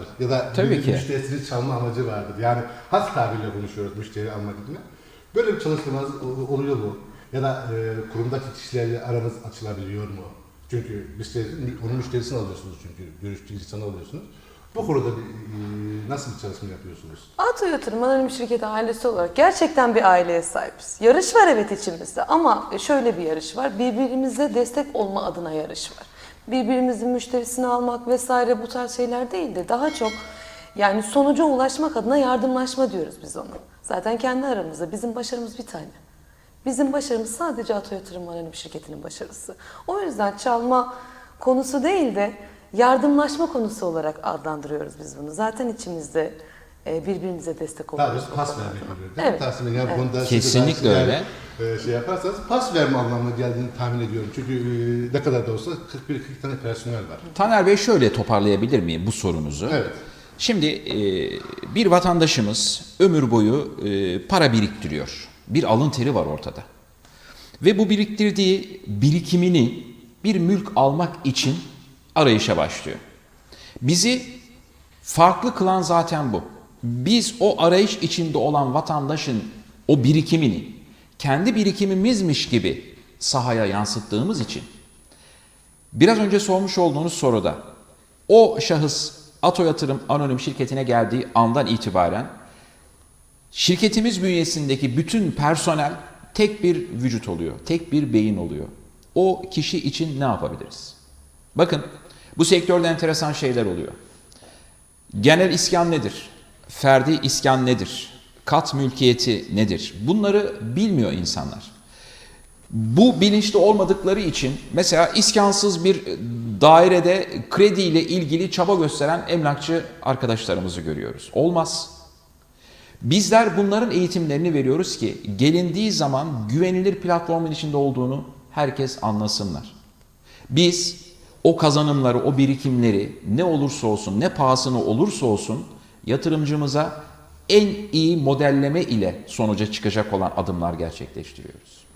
vardır. Ya da Tabii bir ki. müşterisini çalma amacı vardır. Yani has tabirle konuşuyoruz müşteri almak adına. Böyle bir çalışmanız o- oluyor mu? Ya da e, kurumdaki kişilerle aranız açılabiliyor mu? Çünkü müşteri, onun müşterisini alıyorsunuz çünkü görüştüğü insanı alıyorsunuz. Bu konuda bir, e, nasıl bir çalışma yapıyorsunuz? Ato Yatırım Anonim Şirketi ailesi olarak gerçekten bir aileye sahibiz. Yarış var evet içimizde ama şöyle bir yarış var. Birbirimize destek olma adına yarış var. Birbirimizin müşterisini almak vesaire bu tarz şeyler değil de daha çok yani sonuca ulaşmak adına yardımlaşma diyoruz biz ona. Zaten kendi aramızda bizim başarımız bir tane. Bizim başarımız sadece Ato Yatırım Anonim Şirketi'nin başarısı. O yüzden çalma konusu değil de yardımlaşma konusu olarak adlandırıyoruz biz bunu. Zaten içimizde e, birbirimize destek Daha oluyoruz. doğrusu pas konuda. vermek oluyor değil mi? Evet. Tahsin Bey, yani Evet. Kesinlikle daha öyle. E, Şey yaparsanız pas verme anlamına geldiğini tahmin ediyorum. Çünkü e, ne kadar da olsa 41-40 tane personel var. Taner Bey şöyle toparlayabilir miyim bu sorunuzu? Evet. Şimdi e, bir vatandaşımız ömür boyu e, para biriktiriyor. Bir alın teri var ortada. Ve bu biriktirdiği birikimini bir mülk almak için arayışa başlıyor. Bizi farklı kılan zaten bu. Biz o arayış içinde olan vatandaşın o birikimini kendi birikimimizmiş gibi sahaya yansıttığımız için Biraz önce sormuş olduğunuz soruda o şahıs Ato Yatırım Anonim Şirketi'ne geldiği andan itibaren şirketimiz bünyesindeki bütün personel tek bir vücut oluyor, tek bir beyin oluyor. O kişi için ne yapabiliriz? Bakın bu sektörde enteresan şeyler oluyor. Genel iskan nedir? Ferdi iskan nedir? Kat mülkiyeti nedir? Bunları bilmiyor insanlar. Bu bilinçli olmadıkları için mesela iskansız bir dairede kredi ile ilgili çaba gösteren emlakçı arkadaşlarımızı görüyoruz. Olmaz. Bizler bunların eğitimlerini veriyoruz ki gelindiği zaman güvenilir platformun içinde olduğunu herkes anlasınlar. Biz o kazanımları, o birikimleri ne olursa olsun, ne pahasına olursa olsun yatırımcımıza en iyi modelleme ile sonuca çıkacak olan adımlar gerçekleştiriyoruz.